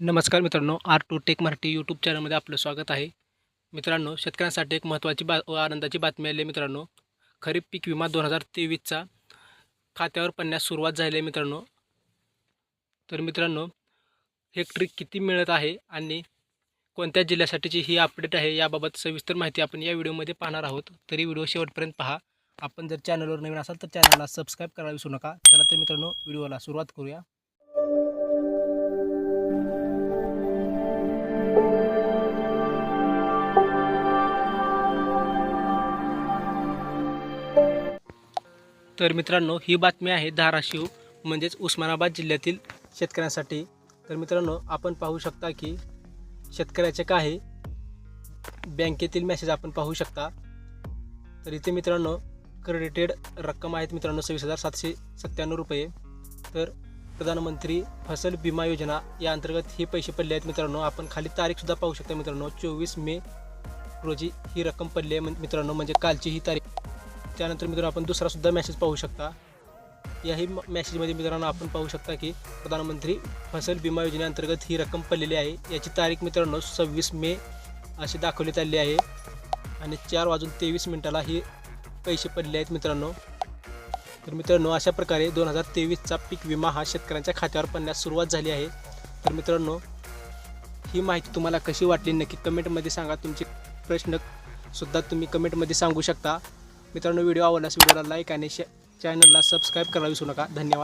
नमस्कार मित्रांनो R two tech Marathi YouTube चॅनलमध्ये आपलं स्वागत आहे. मित्रांनो शेतकऱ्यांसाठी एक महत्त्वाची बा आनंदाची बातमी आली आहे मित्रांनो. खरीप पीक विमा दोन हजार तेवीसचा खात्यावर पडण्यास सुरुवात झाली आहे मित्रांनो. तर मित्रांनो हेक्टरी किती मिळत आहे आणि कोणत्या जिल्ह्यासाठीची ही अपडेट आहे याबाबत सविस्तर माहिती आपण या व्हिडिओमध्ये पाहणार आहोत. तरी व्हिडिओ शेवटपर्यंत पहा. आपण जर चॅनलवर नवीन असाल तर चॅनलला सबस्क्राईब करायला विसरू नका. चला तर मित्रांनो व्हिडिओला सुरुवात करूया. तर मित्रांनो ही बातमी आहे धाराशिव म्हणजेच उस्मानाबाद जिल्ह्यातील शेतकऱ्यांसाठी. तर मित्रांनो आपण पाहू शकता की शेतकऱ्याचे काही बँकेतील मेसेज आपण पाहू शकता. तर इथे मित्रांनो क्रेडिटेड रक्कम आहेत मित्रांनो सव्वीस हजार सातशे सत्त्याण्णव रुपये. तर प्रधानमंत्री फसल विमा योजना या अंतर्गत हे पैसे पडले आहेत मित्रांनो. आपण खाली तारीखसुद्धा पाहू शकता मित्रांनो चोवीस मे रोजी ही रक्कम पडली आहे मित्रांनो म्हणजे कालची ही तारीख. त्यानंतर मित्रांनो आपण दुसरासुद्धा मॅसेज मेसेज पाहू शकता. याही म- मेसेजमध्ये मित्रांनो आपण पाहू शकता की प्रधानमंत्री फसल विमा योजनेअंतर्गत ही रक्कम पडलेली आहे. याची तारीख मित्रांनो सव्वीस मे अशी दाखवण्यात आली आहे. आणि चार वाजून तेवीस मिनिटाला ही पैसे पडले आहेत मित्रांनो. तर मित्रांनो अशा प्रकारे दोन हजार तेवीसचा पीक विमा हा शेतकऱ्यांच्या खात्यावर पडण्यास सुरुवात झाली आहे. तर मित्रांनो ही माहिती तुम्हाला कशी वाटली नक्की कमेंटमध्ये सांगा. तुमचे प्रश्न सुद्धा तुम्ही कमेंटमध्ये सांगू शकता. मित्रांनो व्हिडिओ आवडल्यास व्हिडिओला लाईक आणि शे चॅनलला सबस्क्राईब करायला विसरू नका. धन्यवाद.